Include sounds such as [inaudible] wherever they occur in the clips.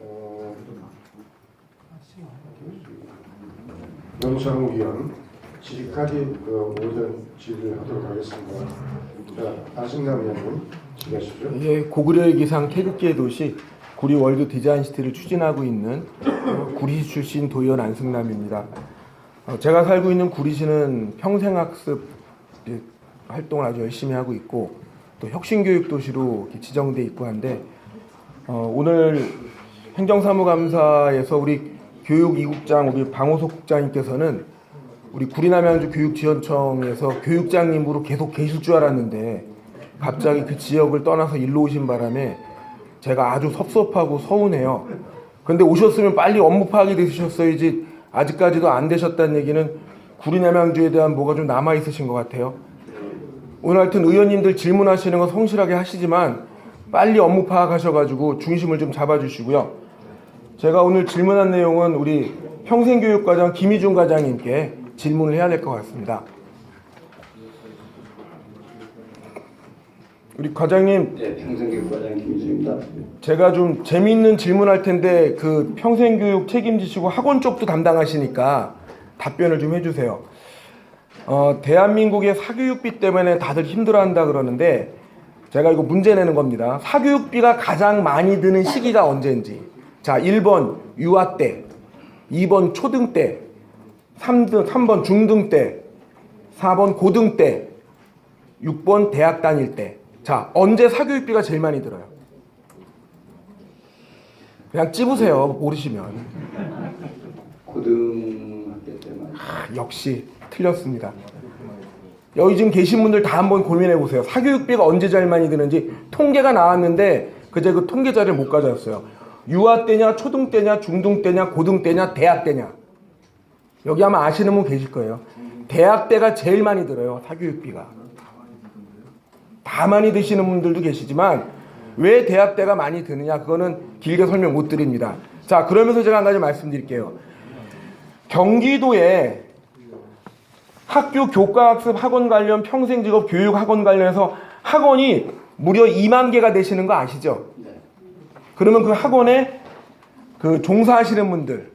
어, 영상위원 지금까지 그 모든 질의를 하도록 하겠습니다. 자, 아승남 의원님 질의하시죠. 예, 고구려의 기상 태극기의 도시 구리 월드 디자인 시티를 추진하고 있는 어, 구리시 출신 도의원 안승남입니다. 어, 제가 살고 있는 구리시는 평생학습 예, 활동을 아주 열심히 하고 있고 또 혁신교육 도시로 지정돼 있고 한데 어, 오늘 행정사무감사에서 우리 교육 이국장 우리 방호석 국장님께서는 우리 구리남양주 교육지원청에서 교육장님으로 계속 계실 줄 알았는데 갑자기 그 지역을 떠나서 일로 오신 바람에 제가 아주 섭섭하고 서운해요. 근데 오셨으면 빨리 업무 파악이 되셨어야지 아직까지도 안 되셨다는 얘기는 구리남양주에 대한 뭐가 좀 남아 있으신 것 같아요. 오늘 하여튼 의원님들 질문하시는 거 성실하게 하시지만 빨리 업무 파악하셔가지고 중심을 좀 잡아주시고요. 제가 오늘 질문한 내용은 우리 평생교육과장 김희준 과장님께 질문을 해야 될 것 같습니다. 우리 과장님 네, 평생교육과장 김희수입니다. 제가 좀 재미있는 질문할 텐데 그 평생교육 책임지시고 학원 쪽도 담당하시니까 답변을 좀 해주세요. 어, 대한민국의 사교육비 때문에 다들 힘들어한다 그러는데 제가 이거 문제 내는 겁니다. 사교육비가 가장 많이 드는 시기가 언제인지. 자, 1번 유아 때, 2번 초등 때, 3등, 3번 중등 때, 4번 고등 때, 6번 대학 다닐 때. 자, 언제 사교육비가 제일 많이 들어요? 그냥 찝으세요. 모르시면. 고등학교 때만 아, 역시 틀렸습니다. 여기 지금 계신 분들 다 한번 고민해 보세요. 사교육비가 언제 제일 많이 드는지 통계가 나왔는데 그제 그 통계 자료를 못 가져왔어요. 유아 때냐, 초등 때냐, 중등 때냐, 고등 때냐, 대학 때냐. 여기 아마 아시는 분 계실 거예요. 대학 때가 제일 많이 들어요. 사교육비가. 다 많이 드시는 분들도 계시지만 왜 대학 때가 많이 드느냐 그거는 길게 설명 못 드립니다. 자 그러면서 제가 한 가지 말씀드릴게요. 경기도에 학교 교과학습 학원 관련 평생직업 교육 학원 관련해서 학원이 무려 2만 개가 되시는 거 아시죠? 네. 그러면 그 학원에 그 종사하시는 분들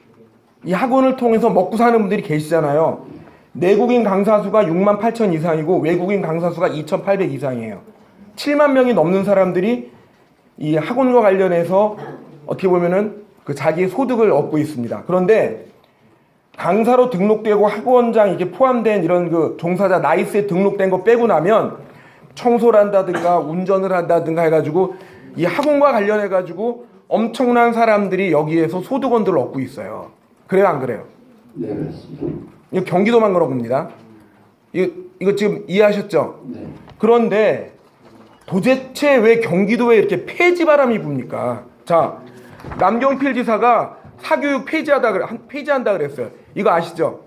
이 학원을 통해서 먹고 사는 분들이 계시잖아요. 내국인 강사 수가 6만 8천 이상이고 외국인 강사 수가 2,800 이상이에요. 7만 명이 넘는 사람들이 이 학원과 관련해서 어떻게 보면은 그 자기의 소득을 얻고 있습니다. 그런데 강사로 등록되고 학원장 이게 포함된 이런 그 종사자 나이스에 등록된 거 빼고 나면 청소를 한다든가 운전을 한다든가 해가지고 이 학원과 관련해 가지고 엄청난 사람들이 여기에서 소득원들을 얻고 있어요. 그래요 안 그래요? 네. 이거 경기도만 그런 겁니다. 이거, 이거 지금 이해하셨죠? 네. 그런데 도대체 왜 경기도에 이렇게 폐지 바람이 붑니까? 자, 남경필 지사가 사교육 폐지하다 폐지한다 그랬어요. 이거 아시죠?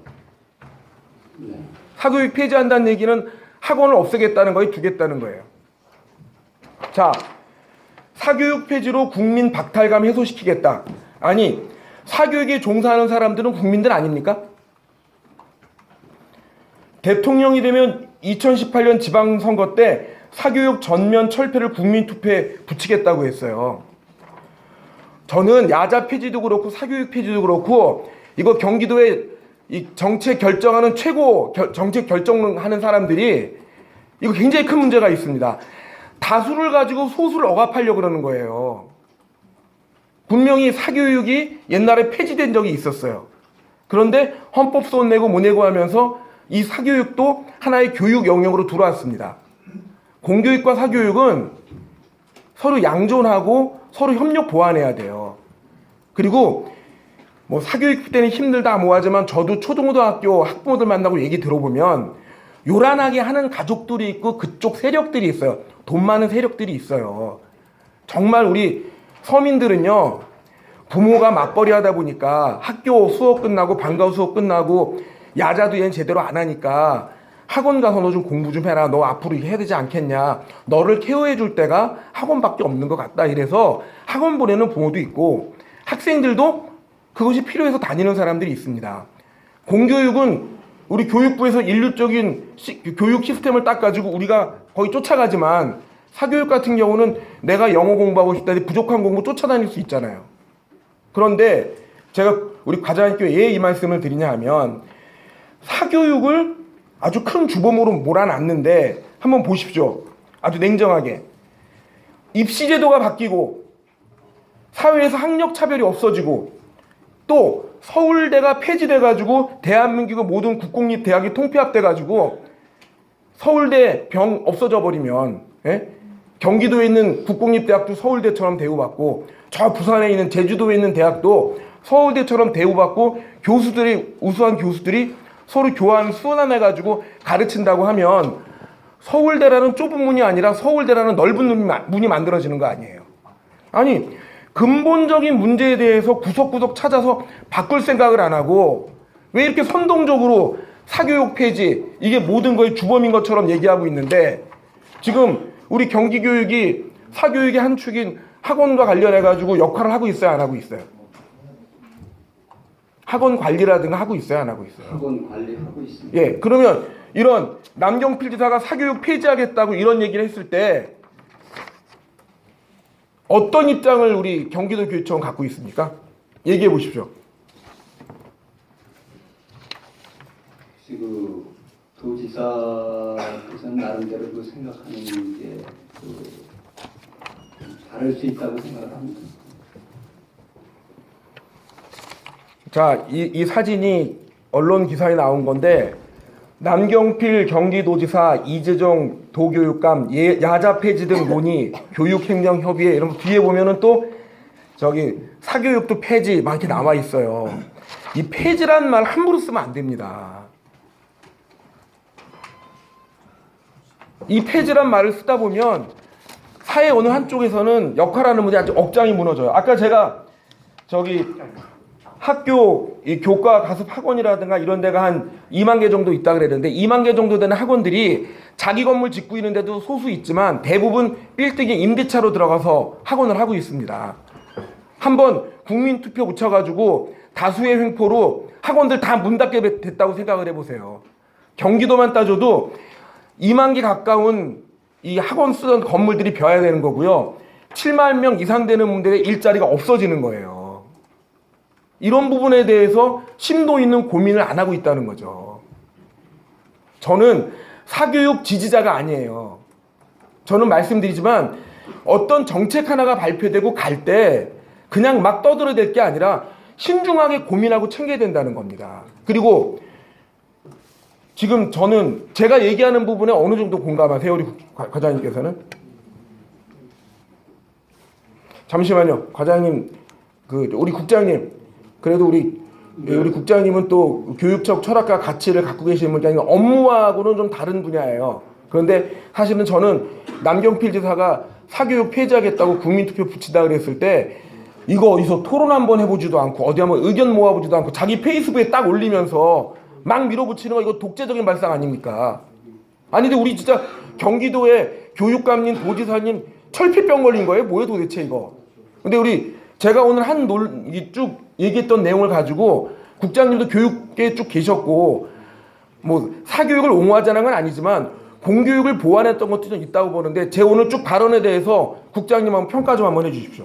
네. 사교육 폐지한다는 얘기는 학원을 없애겠다는 거예요, 두겠다는 거예요. 자, 사교육 폐지로 국민 박탈감 해소시키겠다. 아니, 사교육에 종사하는 사람들은 국민들 아닙니까? 대통령이 되면 2018년 지방선거 때 사교육 전면 철폐를 국민투표에 붙이겠다고 했어요. 저는 야자 폐지도 그렇고 사교육 폐지도 그렇고 이거 경기도에 이 정책 결정하는 최고 결- 정책 결정하는 사람들이 이거 굉장히 큰 문제가 있습니다. 다수를 가지고 소수를 억압하려고 그러는 거예요. 분명히 사교육이 옛날에 폐지된 적이 있었어요. 그런데 헌법소원 내고 뭐 내고 하면서 이 사교육도 하나의 교육 영역으로 들어왔습니다. 공교육과 사교육은 서로 양존하고 서로 협력 보완해야 돼요. 그리고 뭐 사교육 때는 힘들다 뭐 하지만 저도 초등고등학교 학부모들 만나고 얘기 들어보면 요란하게 하는 가족들이 있고 그쪽 세력들이 있어요. 돈 많은 세력들이 있어요. 정말 우리 서민들은요 부모가 맞벌이 하다 보니까 학교 수업 끝나고 방과 수업 끝나고 야자도 얘는 제대로 안 하니까 학원 가서 너 좀 공부 좀 해라. 너 앞으로 이게 해야 되지 않겠냐. 너를 케어해 줄 때가 학원밖에 없는 것 같다. 이래서 학원 보내는 부모도 있고 학생들도 그것이 필요해서 다니는 사람들이 있습니다. 공교육은 우리 교육부에서 인류적인 시- 교육 시스템을 딱 가지고 우리가 거의 쫓아가지만 사교육 같은 경우는 내가 영어 공부하고 싶다 해 부족한 공부 쫓아다닐 수 있잖아요. 그런데 제가 우리 과장님께 왜이 말씀을 드리냐 하면 사교육을 아주 큰 주범으로 몰아놨는데 한번 보십시오. 아주 냉정하게. 입시 제도가 바뀌고 사회에서 학력 차별이 없어지고 또 서울대가 폐지돼 가지고 대한민국의 모든 국공립 대학이 통폐합돼 가지고 서울대 병 없어져 버리면 예? 경기도에 있는 국공립 대학도 서울대처럼 대우받고 저 부산에 있는 제주도에 있는 대학도 서울대처럼 대우받고 교수들이 우수한 교수들이 서로 교환 수완해 가지고 가르친다고 하면 서울대라는 좁은 문이 아니라 서울대라는 넓은 문이 만들어지는 거 아니에요. 아니 근본적인 문제에 대해서 구석구석 찾아서 바꿀 생각을 안 하고 왜 이렇게 선동적으로 사교육 폐지 이게 모든 거의 주범인 것처럼 얘기하고 있는데 지금 우리 경기교육이 사교육의 한 축인 학원과 관련해 가지고 역할을 하고 있어요 안 하고 있어요 학원 관리라든가 하고 있어요 안 하고 있어요 학원 관리하고 있습니다. 예 그러면 이런 남경필 지사가 사교육 폐지하겠다고 이런 얘기를 했을 때 어떤 입장을 우리 경기도 교육청은 갖고 있습니까? 얘기해 보십시오. 지금 도지사께서는 나름대로 그 생각하는 게 그, 다를 수 있다고 생각을 합니다. 자, 이, 이 사진이 언론 기사에 나온 건데 남경필 경기도지사 이재정 도교육감 예, 야자 폐지 등 논의 [laughs] 교육행정협의회 이런 거 뒤에 보면은 또 저기 사교육도 폐지 막 이렇게 나와 있어요. 이 폐지란 말 함부로 쓰면 안 됩니다. 이 폐지란 말을 쓰다 보면 사회 어느 한쪽에서는 역할하는 분이 아주 억장이 무너져요. 아까 제가 저기 학교 이 교과 가습 학원이라든가 이런 데가 한 2만 개 정도 있다 그랬는데 2만 개 정도 되는 학원들이 자기 건물 짓고 있는데도 소수 있지만 대부분 빌딩에 임대차로 들어가서 학원을 하고 있습니다. 한번 국민 투표 붙여 가지고 다수의 횡포로 학원들 다 문 닫게 됐다고 생각을 해 보세요. 경기도만 따져도 2만 개 가까운 이 학원 쓰던 건물들이 벼야 되는 거고요. 7만 명 이상 되는 분들의 일자리가 없어지는 거예요. 이런 부분에 대해서 심도 있는 고민을 안 하고 있다는 거죠. 저는 사교육 지지자가 아니에요. 저는 말씀드리지만 어떤 정책 하나가 발표되고 갈 때 그냥 막 떠들어댈 게 아니라 신중하게 고민하고 챙겨야 된다는 겁니다. 그리고 지금 저는 제가 얘기하는 부분에 어느 정도 공감하세요, 우리 과- 과장님께서는? 잠시만요, 과장님, 그 우리 국장님, 그래도 우리 우리 국장님은 또 교육적 철학과 가치를 갖고 계시는 분이 아니라 업무하고는 좀 다른 분야예요. 그런데 사실은 저는 남경필 지사가 사교육 폐지하겠다고 국민투표 붙이다 그랬을 때 이거 어디서 토론 한번 해보지도 않고 어디 한번 의견 모아보지도 않고 자기 페이스북에 딱 올리면서 막 밀어붙이는 거 이거 독재적인 발상 아닙니까? 아니 근데 우리 진짜 경기도에 교육감님 도지사님 철피병 걸린 거예요? 뭐예요 도대체 이거? 근데 우리 제가 오늘 한 놀 쭉 얘기했던 내용을 가지고 국장님도 교육계에 쭉 계셨고 뭐 사교육을 옹호하자는 건 아니지만 공교육을 보완했던 것도 좀 있다고 보는데 제 오늘 쭉 발언에 대해서 국장님 한번 평가 좀 한번 해주십시오.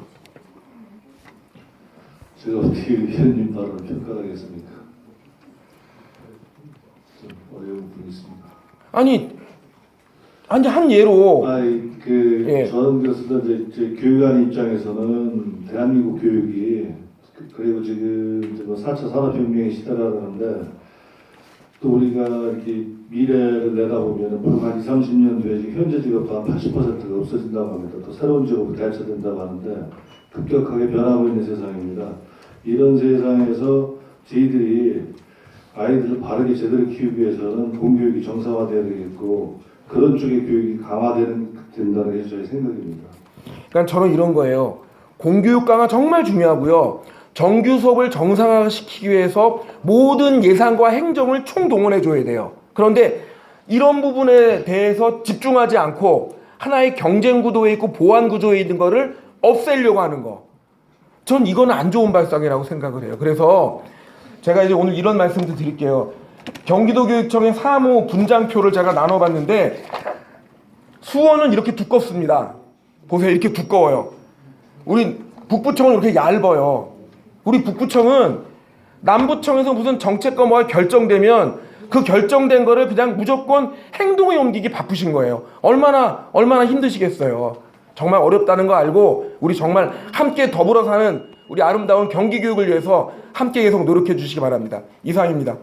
제가 어떻게 위원님 발언을 평가하겠습니까? 좀 어려운 분이 있습니다. 아니 아니 한 예로 아이 그 예. 저는 그래서 이제 제 교육관 입장에서는 대한민국 교육이 그- 그리고 지금 뭐 4차 산업혁명의 시대라는데 또 우리가 이렇게 미래를 내다보면 불과 한 2, 30년 뒤에 지금 현재 직업도 한 80%가 없어진다고 합니다. 또 새로운 직업으로 대체된다고 하는데 급격하게 변하고 있는 세상입니다. 이런 세상에서 저희들이 아이들을 바르게 제대로 키우기 위해서는 공교육이 정상화되어야 되겠고 그런 쪽의 교육이 강화되는 된다는 게 저의 생각입니다. 그러니까 저는 이런 거예요. 공교육 강화 정말 중요하고요. 정규 수업을 정상화시키기 위해서 모든 예산과 행정을 총동원해 줘야 돼요. 그런데 이런 부분에 대해서 집중하지 않고 하나의 경쟁 구도에 있고 보완 구조에 있는 거를 없애려고 하는 거. 전 이거는 안 좋은 발상이라고 생각을 해요. 그래서 제가 이제 오늘 이런 말씀도 드릴게요. 경기도교육청의 사무 분장표를 제가 나눠봤는데 수원은 이렇게 두껍습니다. 보세요. 이렇게 두꺼워요. 우리 북부청은 이렇게 얇아요. 우리 북부청은 남부청에서 무슨 정책과 뭐가 결정되면 그 결정된 거를 그냥 무조건 행동에 옮기기 바쁘신 거예요. 얼마나 얼마나 힘드시겠어요. 정말 어렵다는 거 알고 우리 정말 함께 더불어 사는 우리 아름다운 경기 교육을 위해서 함께 계속 노력해 주시기 바랍니다. 이상입니다.